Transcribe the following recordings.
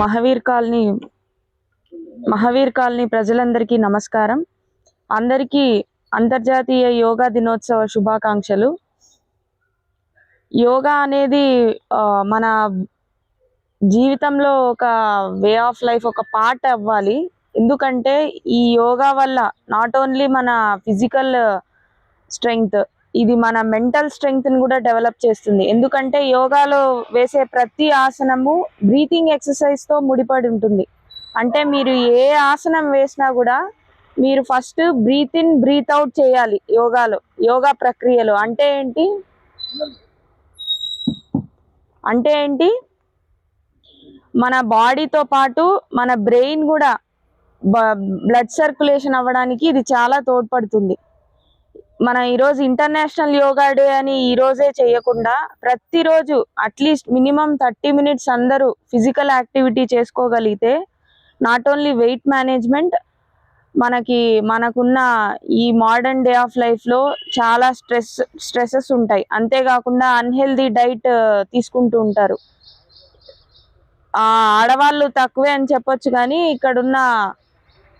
Mahavir colony Mahavir colony ప్రజలందరికీ నమస్కారం. అందరికీ అంతర్జాతీయ యోగా దినోత్సవ శుభాకాంక్షలు. యోగా అనేది మన జీవితంలో ఒక వే ఆఫ్ లైఫ్ ఒక పార్ట్ అవ్వాలి. ఎందుకంటే ఈ యోగా వల్ల నాట్ ఓన్లీ మన ఫిజికల్ స్ట్రెంగ్త్ ఇది మన మెంటల్ స్ట్రెంగ్త్ని కూడా డెవలప్ చేస్తుంది. ఎందుకంటే యోగాలో వేసే ప్రతి ఆసనము బ్రీతింగ్ ఎక్సర్సైజ్తో ముడిపడి ఉంటుంది. అంటే మీరు ఏ ఆసనం వేసినా కూడా మీరు first breath in breath out చేయాలి యోగాలో యోగా ప్రక్రియలో. అంటే ఏంటి? అంటే ఏంటి? మన బాడీతో పాటు మన బ్రెయిన్ కూడా బ్లడ్ సర్క్యులేషన్ అవ్వడానికి ఇది చాలా తోడ్పడుతుంది. మన ఈరోజు ఇంటర్నేషనల్ యోగా డే అని ఈ రోజే చేయకుండా ప్రతిరోజు at least minimum thirty minutes అందరూ ఫిజికల్ యాక్టివిటీ చేసుకోగలిగితే నాట్ ఓన్లీ వెయిట్ మేనేజ్మెంట్ మనకి మనకున్న ఈ మోడర్న్ డే ఆఫ్ లైఫ్లో చాలా స్ట్రెస్ స్ట్రెసెస్ ఉంటాయి. అంతేకాకుండా అన్హెల్దీ డైట్ తీసుకుంటూ ఉంటారు. ఆడవాళ్ళు తక్కువే అని చెప్పొచ్చు కానీ ఇక్కడున్న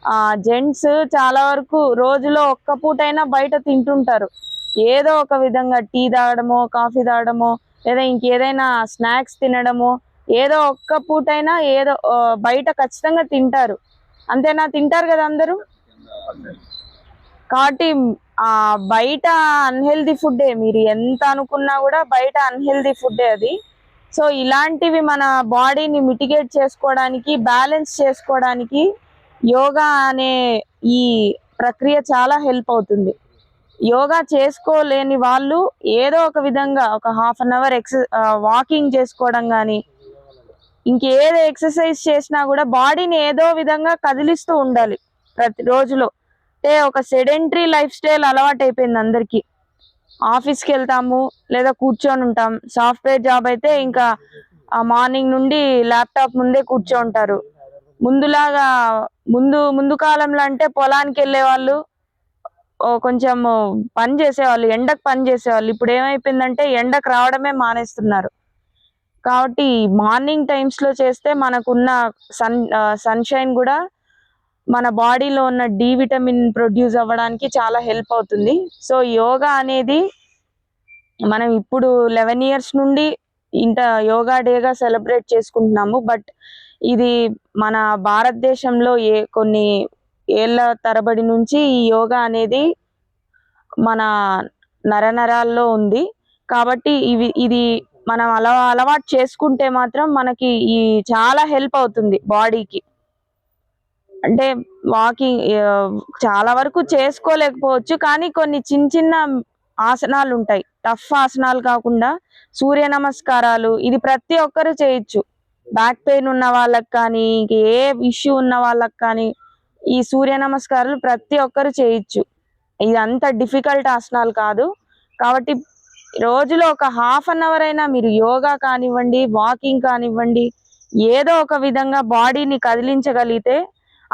ఆ జెంట్స్ చాలా వరకు రోజులో ఒక్క పూటైనా బయట తింటుంటారు. ఏదో ఒక విధంగా టీ తాగడమో కాఫీ తాగడమో లేదా ఇంకేదైనా స్నాక్స్ తినడమో ఏదో ఒక్క పూటైనా ఏదో బయట ఖచ్చితంగా తింటారు. అంతేనా? తింటారు కదా అందరూ? కాబట్టి బయట అన్హెల్దీ ఫుడ్డే మీరు ఎంత అనుకున్నా కూడా బయట అన్హెల్దీ ఫుడ్డే అది. సో ఇలాంటివి మన బాడీని మిటిగేట్ చేసుకోవడానికి బ్యాలెన్స్ చేసుకోవడానికి యోగా అనే ఈ ప్రక్రియ చాలా హెల్ప్ అవుతుంది. యోగా చేసుకోలేని వాళ్ళు ఏదో ఒక విధంగా ఒక హాఫ్ అన్ అవర్ ఎక్స వాకింగ్ చేసుకోవడం కానీ ఇంకేదో ఎక్సర్సైజ్ చేసినా కూడా బాడీని ఏదో విధంగా కదిలిస్తూ ఉండాలి ప్రతి రోజులో. అంటే ఒక సెడెంటరీ లైఫ్ స్టైల్ అలవాటు అయిపోయింది అందరికీ. ఆఫీస్కి వెళ్తాము లేదా కూర్చొని ఉంటాం. సాఫ్ట్వేర్ జాబ్ అయితే ఇంకా ఆ మార్నింగ్ నుండి ల్యాప్టాప్ ముందే కూర్చోంటారు. ముందులాగా ముందు ముందు కాలంలో అంటే పొలానికి వెళ్ళే వాళ్ళు ఓ కొంచెం పని చేసేవాళ్ళు ఎండకు పని చేసేవాళ్ళు. ఇప్పుడు ఏమైపోయిందంటే ఎండకు రావడమే మానేస్తున్నారు. కాబట్టి మార్నింగ్ టైమ్స్లో చేస్తే మనకున్న సన్ సన్షైన్ కూడా మన బాడీలో ఉన్న డి విటమిన్ ప్రొడ్యూస్ అవ్వడానికి చాలా హెల్ప్ అవుతుంది. సో యోగా అనేది మనం ఇప్పుడు లెవెన్ ఇయర్స్ నుండి ఇంత యోగా డేగా సెలబ్రేట్ చేసుకుంటున్నాము. బట్ ఇది మన భారతదేశంలో ఏ కొన్ని ఏళ్ళ తరబడి నుంచి ఈ యోగా అనేది మన నరనరాల్లో ఉంది. కాబట్టి ఇవి ఇది మనం అలవా అలవాటు చేసుకుంటే మాత్రం మనకి ఈ చాలా హెల్ప్ అవుతుంది బాడీకి. అంటే వాకింగ్ చాలా వరకు చేసుకోలేకపోవచ్చు. కానీ కొన్ని చిన్న చిన్న ఆసనాలు ఉంటాయి. టఫ్ ఆసనాలు కాకుండా సూర్య నమస్కారాలు ఇది ప్రతి ఒక్కరు చేయొచ్చు. బ్యాక్ పెయిన్ ఉన్న వాళ్ళకి కానీ ఏ ఇష్యూ ఉన్న వాళ్ళకి కానీ ఈ సూర్య నమస్కారాలు ప్రతి ఒక్కరు చేయొచ్చు. ఇది అంత డిఫికల్ట్ ఆసనాలు కాదు. కాబట్టి రోజులో ఒక హాఫ్ అన్ అవర్ అయినా మీరు యోగా కానివ్వండి వాకింగ్ కానివ్వండి ఏదో ఒక విధంగా బాడీని కదిలించగలిగితే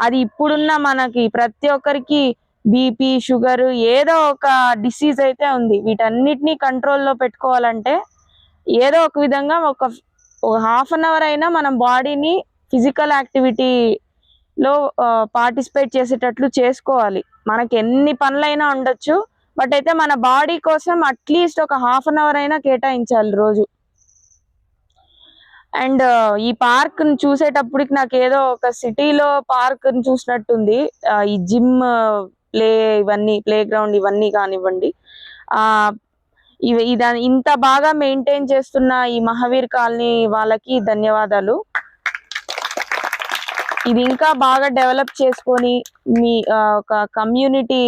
అది ఇప్పుడున్న మనకి ప్రతి ఒక్కరికి బీపీ షుగర్ ఏదో ఒక డిసీజ్ అయితే ఉంది. వీటన్నిటిని కంట్రోల్లో పెట్టుకోవాలంటే ఏదో ఒక విధంగా ఒక హాఫ్ అన్ అవర్ అయినా మనం బాడీని ఫిజికల్ యాక్టివిటీలో పార్టిసిపేట్ చేసేటట్లు చేసుకోవాలి. మనకి ఎన్ని పనులైనా ఉండొచ్చు బట్ అయితే మన బాడీ కోసం అట్లీస్ట్ ఒక హాఫ్ అన్ అవర్ అయినా కేటాయించాలి రోజు. అండ్ ఈ పార్క్ని చూసేటప్పటికి నాకు ఏదో ఒక సిటీలో పార్క్ని చూసినట్టుంది ఈ జిమ్ ప్లే ఇవన్నీ ప్లే గ్రౌండ్ ఇవన్నీ కానివ్వండి. ఆ ఇవి ఇదా ఇంత బాగా మెయింటైన్ చేస్తున్న ఈ మహావీర్ కాలనీ వాళ్ళకి ధన్యవాదాలు. ఇది ఇంకా బాగా డెవలప్ చేసుకొని మీ ఒక కమ్యూనిటీ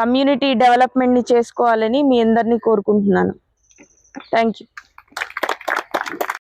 కమ్యూనిటీ డెవలప్మెంట్ని చేసుకోవాలని మీ అందరినీ కోరుకుంటున్నాను. Thank you.